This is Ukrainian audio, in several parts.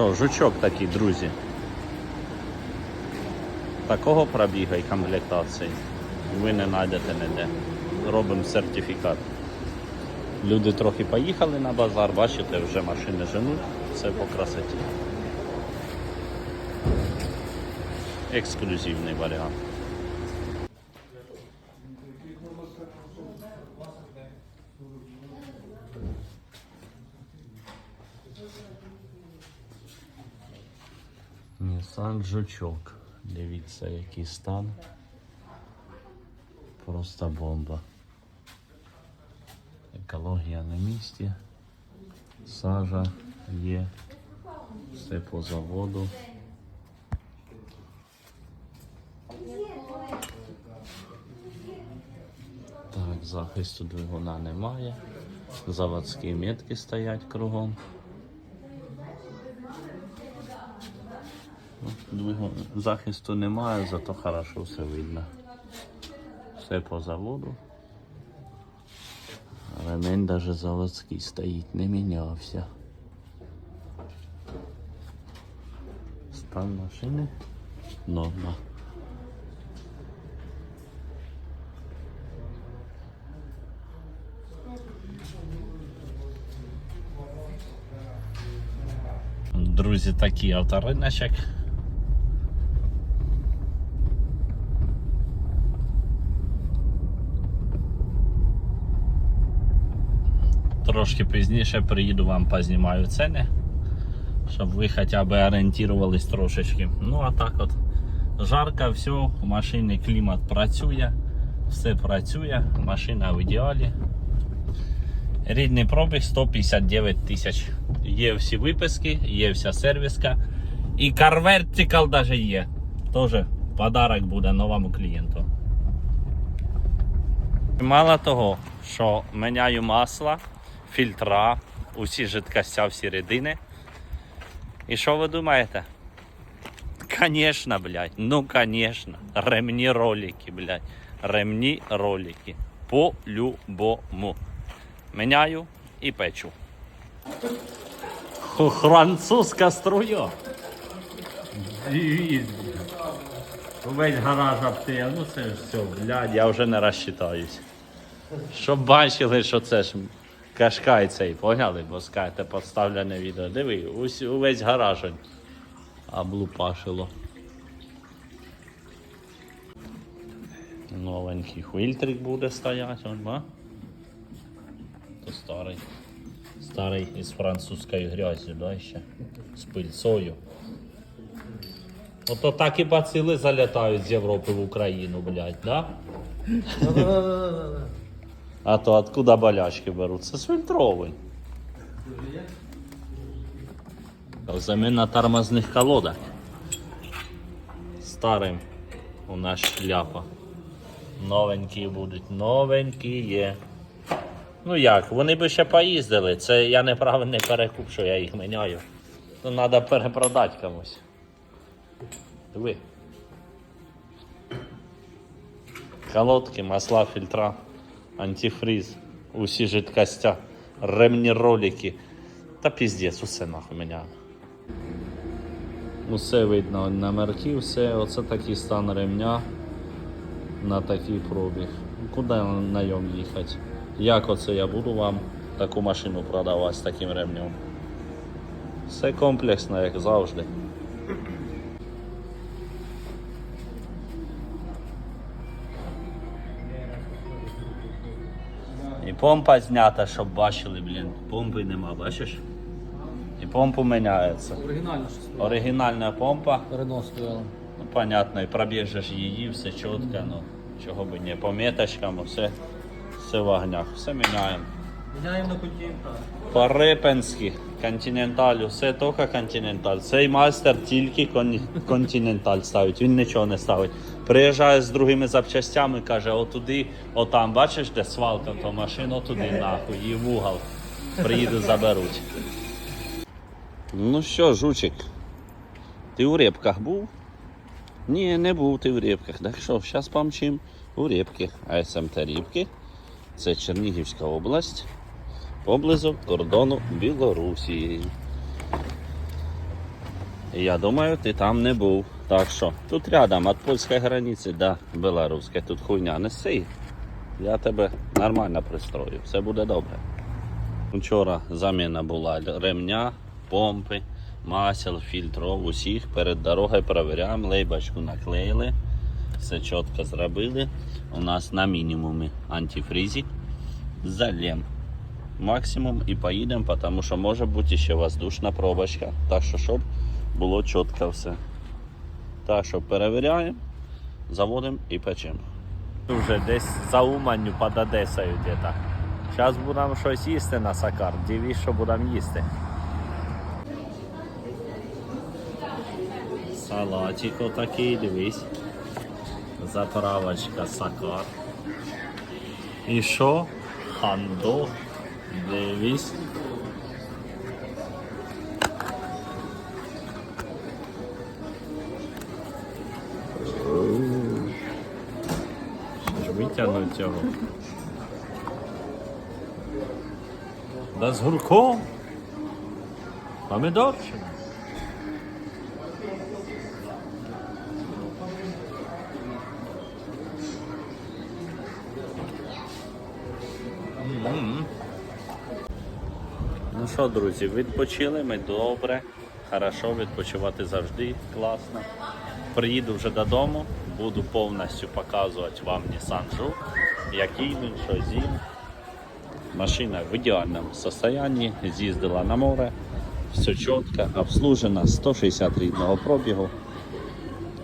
Що, жучок такий, друзі. Такого пробіга і комплектації ви не знайдете ніде. Робимо сертифікат. Люди трохи поїхали на базар, бачите, вже машини женуть, все по красоті. Ексклюзивний варіант. Nissan жучок. Дивіться, який стан. Просто бомба. Екологія на місці. Сажа є. Все по заводу. Так, захисту двигуна немає. Заводські метки стоять кругом. Ну, Двигун... Захисту немає, зато хорошо все видно. Все по заводу. Ремень даже заводський стоїть, не мінявся. Стан машини норма. Друзі, такий авториночок. Трошки пізніше приїду вам познімаю ціни, щоб ви хоча б орієнтувались трошечки. Ну а так от жарко, все, у машини клімат працює, все працює, машина в ідеалі. Рідний пробіг 159 тисяч. Є всі виписки, є вся сервіска. І CarVertical навіть є. Теж подарок буде новому клієнту. Мало того, що міняю масло, фільтра, усі жидкостя, всі рідини. І що ви думаєте? Конечно, блядь, ну конечно. Ремні ролики, блядь. Ремні ролики. По-любому. Міняю і печу. Французька струя. Весь гараж обтия, ну це ж все, блядь, я вже не розчитаюсь. Щоб бачили, що це ж кашкай цей, поняли? Бо скажете, поставлене відео. Диви, ус, увесь гараж облупашило. Новенький фільтрик буде стояти, он, ба? То старий. Старий із французькою грязю, да, ще? З пильцою. Ото так і бацили залітають з Європи в Україну, блядь, да? А то откуда болячки беруться? З фільтровий. Заміна тормозних колодок. Старим у нас шляпа. Новенькі будуть, новенькі є. Ну як, вони би ще поїздили. Це я неправильний перекуп, що я їх міняю. То треба перепродати комусь. Диви. Колодки, масла, фільтра, антифриз, усі жидкостя, ремні ролики. Та піздець, усе нахуй міняю. Усе видно номерки, все, оце такий стан ремня на такий пробіг. Куди на ньому їхати? Як оце я буду вам таку машину продавати з таким ремнем? Все комплексно, як завжди. І помпа знята, щоб бачили, блін. Помпи нема, бачиш? І помпу міняється. Оригінальна щось. Оригінальна помпа. Рено стояла. Ну, понятно, і пробіжеш її, все чітко, ну, чого б не, по меточкам, все, все в огнях, все міняємо. Міняємо на континенталь. Все тільки континенталь. Цей майстер тільки кон- континенталь ставить, він нічого не ставить. Приїжджає з другими запчастями, каже, отуди, отам, бачиш, де свалка, то машину отуди нахуй, і в угол. Приїду, заберуть. Ну що, жучик, ти у репках був? Ні, не був ти в репках. Так що, зараз помчим у репки. А СМТ Рібки. Це Чернігівська область поблизу кордону Білорусі. Я думаю, ти там не був. Так що тут рядом від польської границі до білоруської. Тут хуйня не сей. Я тебе нормально пристрою, все буде добре. Вчора заміна була ремня, помпи, масел, фільтров, усіх. Перед дорогою перевіряємо, лейбочку наклеїли, все чітко зробили. У нас на мінімумі антифрізі, залєм максимум і поїдемо, тому що може бути ще воздушна пробочка. Так що, щоб було чітко все. Так що перевіряємо, заводимо і печемо. Вже десь за Уманню під Одесою где-то. Зараз будемо щось їсти на Сакар. Дивись, що будемо їсти. Салатик отакий, дивись. Заправочка Сакар. І що? Хандо. Дивись. Що ж витягнуть цього? Да з гурком. Помідорчик. Ну що, друзі, відпочили ми добре. Хорошо, відпочивати завжди класно. Приїду вже додому, буду повністю показувати вам Nissan Juke, який він, що зім. Машина в ідеальному стані, з'їздила на море, все чітко, обслужена, 160 рідного пробігу.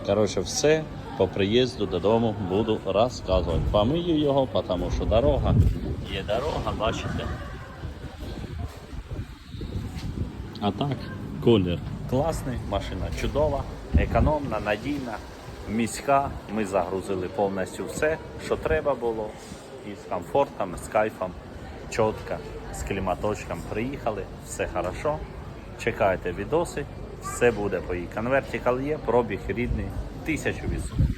Коротше, все по приїзду додому буду розказувати. Помию його, тому що дорога є дорога, бачите. А так, колір класний, машина чудова, економна, надійна, міська. Ми загрузили повністю все, що треба було. І з комфортом, з кайфом, чітко, з кліматочком приїхали, все хорошо. Чекайте відоси, все буде по її. Конвертикал є, пробіг рідний, тисячу відсотків.